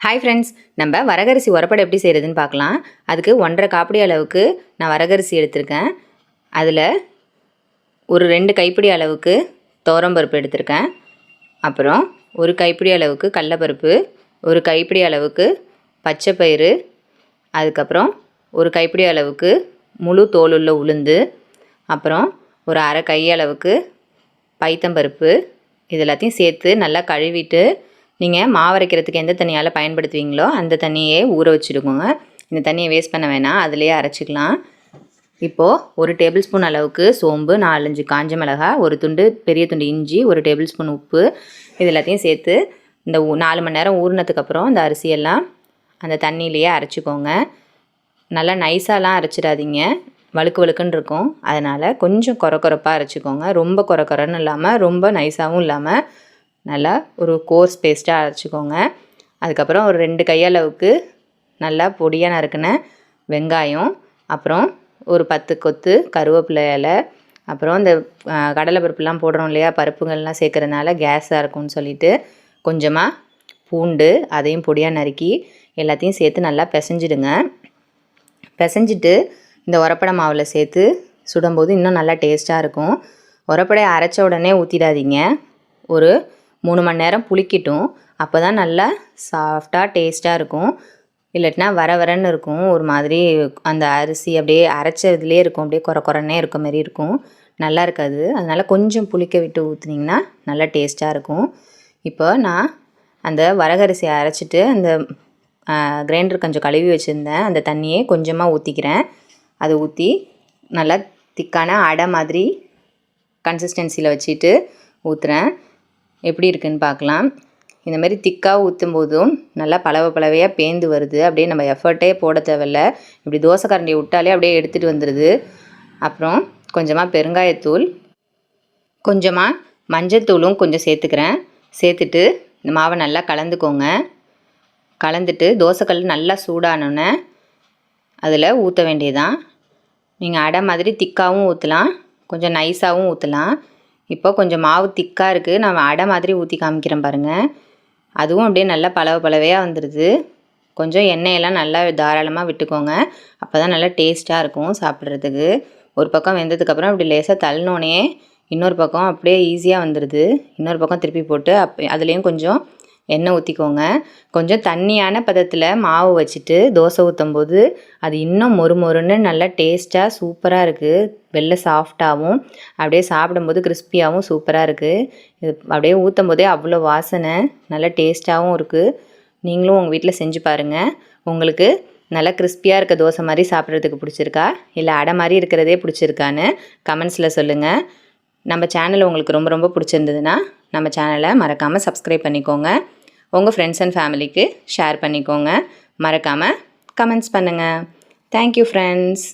Hi friends நம்ம வரகரிசி உரப்படை எப்படி செய்கிறதுன்னு பார்க்கலாம். அதுக்கு ஒன்றரை காப்பிடி அளவுக்கு நான் வரகரிசி எடுத்திருக்கேன். அதில் ஒரு ரெண்டு கைப்பிடி அளவுக்கு தோரம்பருப்பு எடுத்திருக்கேன். அப்புறம் ஒரு கைப்பிடி அளவுக்கு கடலப்பருப்பு ஒரு கைப்பிடி அளவுக்கு பச்சைப்பயிறு அதுக்கப்புறம் ஒரு கைப்பிடி அளவுக்கு முழு தோலுள்ள உளுந்து அப்புறம் ஒரு அரை கையளவுக்கு பைத்தம்பருப்பு இது எல்லாத்தையும் சேர்த்து நல்லா கழுவிட்டு நீங்கள் மாவரைக்கிறதுக்கு எந்த தண்ணியால் பயன்படுத்துவீங்களோ அந்த தண்ணியே ஊற வச்சுருக்கோங்க இந்த தண்ணியை வேஸ்ட் பண்ண வேணாம். அதிலேயே அரைச்சிக்கலாம். இப்போது ஒரு டேபிள் ஸ்பூன் அளவுக்கு சோம்பு நாலஞ்சு காஞ்ச மிளகா ஒரு துண்டு பெரிய துண்டு இஞ்சி ஒரு டேபிள் ஸ்பூன் உப்பு. இது எல்லாத்தையும் சேர்த்து இந்த ஊ- நாலு மணி நேரம் ஊறினதுக்கப்புறம் இந்த அரிசியெல்லாம் அந்த தண்ணியிலேயே அரைச்சிக்கோங்க. நல்லா நைஸாலாம் அரைச்சிடாதீங்க. வழுக்கு வழுக்குன்னு இருக்கும். அதனால் கொஞ்சம் கொர கொரப்பாக அரைச்சிக்கோங்க. ரொம்ப கொர கொரன்னு இல்லாமல் ரொம்ப நைஸாகவும் இல்லாமல் நல்லா ஒரு கோர்ஸ் பேஸ்ட்டாக அரைச்சிக்கோங்க. அதுக்கப்புறம் ஒரு ரெண்டு கையளவுக்கு நல்லா பொடியாக நறுக்கின வெங்காயம் அப்புறம் ஒரு பத்து கொத்து கருவேப்பிலை இலை அப்புறம் இந்த கடலை பருப்புலாம் போடுறோம் இல்லையா பருப்புகள்லாம் சேர்க்குறதுனால கேஸாக இருக்கும்னு சொல்லிட்டு கொஞ்சமாக பூண்டு அதையும் பொடியாக நறுக்கி எல்லாத்தையும் சேர்த்து நல்லா பிசைஞ்சிடுங்க. பிசைஞ்சிட்டு இந்த உரப்படை மாவில் சேர்த்து சுடும்போது இன்னும் நல்லா டேஸ்ட்டாக இருக்கும். உரப்படையை அரைச்ச உடனே ஊற்றிடாதீங்க ஒரு மூணு மணி நேரம் புளிக்கட்டும். அப்போ தான் நல்லா சாஃப்டாக டேஸ்ட்டாக இருக்கும். இல்லாட்டினா வர வரன்னு இருக்கும். ஒரு மாதிரி அந்த அரிசி அப்படியே அரைச்சதுலேயே இருக்கும். அப்படியே குறை குறைன்னே இருக்க மாதிரி இருக்கும். நல்லா இருக்காது. அதனால் கொஞ்சம் புளிக்க விட்டு ஊற்றுனீங்கன்னா நல்லா டேஸ்ட்டாக இருக்கும். இப்போ நான் அந்த வரகரிசியை அரைச்சிட்டு அந்த கிரைண்டர் கொஞ்சம் கழுவி வச்சுருந்தேன். அந்த தண்ணியே கொஞ்சமாக ஊற்றிக்கிறேன் அதை ஊற்றி நல்லா திக்கான அடை மாதிரி கன்சிஸ்டன்சியில் வச்சுட்டு ஊற்றுறேன் எப்படி இருக்குன்னு பார்க்கலாம். இந்த மாதிரி திக்காக ஊற்றும் போதும் நல்லா பலவ பலவையாக பேந்து வருது. அப்படியே நம்ம எஃபர்ட்டே போட தேவையில்ல. இப்படி தோசை கரண்டியை விட்டாலே அப்படியே எடுத்துகிட்டு வந்துடுது அப்புறம் கொஞ்சமாக பெருங்காயத்தூள் கொஞ்சமாக மஞ்சத்தூளும் கொஞ்சம் சேர்த்துக்கிறேன். சேர்த்துட்டு இந்த மாவை நல்லா கலந்துக்கோங்க. கலந்துட்டு தோசைக்கல் நல்லா சூடானோன்னே அதில் ஊற்ற வேண்டியதான் நீங்கள் அடை மாதிரி திக்காகவும் ஊற்றலாம் கொஞ்சம் நைஸாகவும் ஊற்றலாம் இப்போ கொஞ்சம் மாவு திக்காக இருக்குது நான் அடை மாதிரி ஊற்றி காமிக்கிறேன் பாருங்கள் அதுவும் அப்படியே நல்லா பலவ பலவையாக வந்துடுது கொஞ்சம் எண்ணெயெல்லாம் நல்லா தாராளமாக விட்டுக்கோங்க. அப்போ தான் நல்லா டேஸ்ட்டாக இருக்கும் சாப்பிட்றதுக்கு. ஒரு பக்கம் வெந்ததுக்கப்புறம் அப்படி லேசாக தள்ளினோடனே இன்னொரு பக்கம் அப்படியே ஈஸியாக வந்துடுது இன்னொரு பக்கம் திருப்பி போட்டு அப் அதுலேயும் கொஞ்சம் எண்ணெய் ஊற்றிக்கோங்க கொஞ்சம் தண்ணியான பதத்தில் மாவு வச்சுட்டு தோசை ஊற்றும் போது அது இன்னும் மொறு மொறுன்னு நல்லா டேஸ்ட்டாக சூப்பராக இருக்குது வெளில சாஃப்டாகவும் அப்படியே சாப்பிடும்போது கிறிஸ்பியாகவும் சூப்பராக இருக்குது இது அப்படியே ஊற்றும் போதே அவ்வளோ வாசனை நல்லா டேஸ்ட்டாகவும் இருக்குது நீங்களும் உங்கள் வீட்டில் செஞ்சு பாருங்கள் உங்களுக்கு நல்லா கிறிஸ்பியாக இருக்க தோசை மாதிரி சாப்பிட்றதுக்கு பிடிச்சிருக்கா? இல்லை அடை மாதிரி இருக்கிறதே பிடிச்சிருக்கான்னு கமெண்ட்ஸில் சொல்லுங்கள் நம்ம சேனல் உங்களுக்கு ரொம்ப ரொம்ப பிடிச்சிருந்ததுன்னா நம்ம சேனலை மறக்காமல் சப்ஸ்கிரைப் பண்ணிக்கோங்க. உங்கள் ஃப்ரெண்ட்ஸ் அண்ட் ஃபேமிலிக்கு ஷேர் பண்ணிக்கோங்க. மறக்காமல் கமெண்ட்ஸ் பண்ணுங்கள் தேங்க்யூ ஃப்ரெண்ட்ஸ்